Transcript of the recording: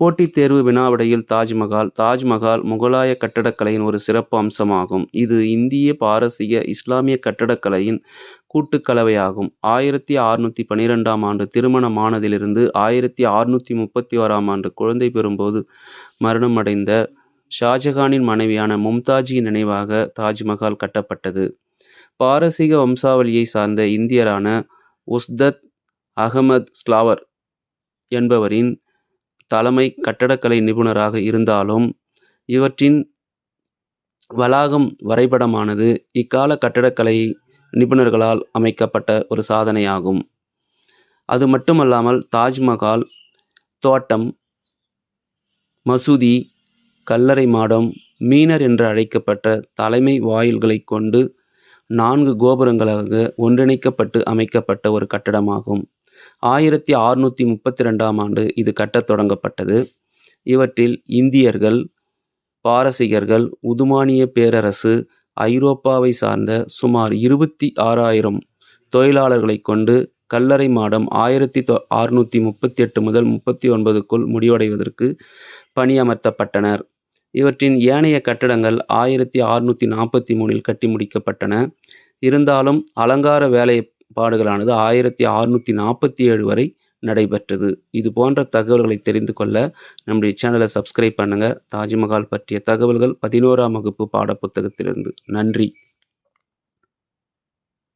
போட்டித் தேர்வு வினாவிடையில் தாஜ்மஹால் தாஜ்மஹால் முகலாய கட்டடக்கலையின் ஒரு சிறப்பு அம்சமாகும். இது இந்திய பாரசீக இஸ்லாமிய கட்டடக்கலையின் கூட்டுக்கலவையாகும். ஆயிரத்தி அறுநூற்றி பன்னிரெண்டாம் ஆண்டு திருமணமானதிலிருந்து ஆயிரத்தி அறுநூற்றி முப்பத்தி ஓராம் ஆண்டு குழந்தை பெறும்போது மரணமடைந்த ஷாஜகானின் மனைவியான மும்தாஜியின் நினைவாக தாஜ்மஹால் கட்டப்பட்டது. பாரசீக வம்சாவளியை சார்ந்த இந்தியரான உஸ்தத் அகமது ஸ்லாவர் என்பவரின் தலைமை கட்டடக்கலை நிபுணராக இருந்தாலும் இவற்றின் வளாகம் வரைபடமானது இக்கால கட்டடக்கலை நிபுணர்களால் அமைக்கப்பட்ட ஒரு சாதனையாகும். அது மட்டுமல்லாமல் தாஜ்மஹால் தோட்டம் மசூதி கல்லறை மாடம் மீனர் என்று அழைக்கப்பட்ட தலைமை வாயில்களைக் கொண்டு நான்கு கோபுரங்களாக ஒன்றிணைக்கப்பட்டு அமைக்கப்பட்ட ஒரு கட்டடமாகும். ஆயிரத்தி அறுநூற்றி முப்பத்தி ரெண்டாம் ஆண்டு இது கட்டத் தொடங்கப்பட்டது. இவற்றில் இந்தியர்கள் பாரசீகர்கள் உதுமானிய பேரரசு ஐரோப்பாவை சார்ந்த சுமார் இருபத்தி ஆறாயிரம் தொழிலாளர்களைக் கொண்டு கல்லறை மாடம் ஆயிரத்தி தொ அறுநூற்றி முப்பத்தி எட்டு முதல் முப்பத்தி ஒன்பதுக்குள் முடிவடைவதற்கு பணியமர்த்தப்பட்டனர். இவற்றின் ஏனைய கட்டடங்கள் ஆயிரத்தி அறுநூற்றி நாற்பத்தி மூணில் கட்டி முடிக்கப்பட்டன. இருந்தாலும் அலங்கார பாடுகளானது ஆயிரத்தி அறுநூற்றி நாற்பத்தி ஏழு வரை நடைபெற்றது. இது போன்ற தகவல்களை தெரிந்து கொள்ள நம்முடைய சேனலை சப்ஸ்கிரைப் பண்ணுங்கள் தாஜ்மஹால் பற்றிய தகவல்கள் பதினோராம் வகுப்பு பாடப்புத்தகத்திலிருந்து. நன்றி.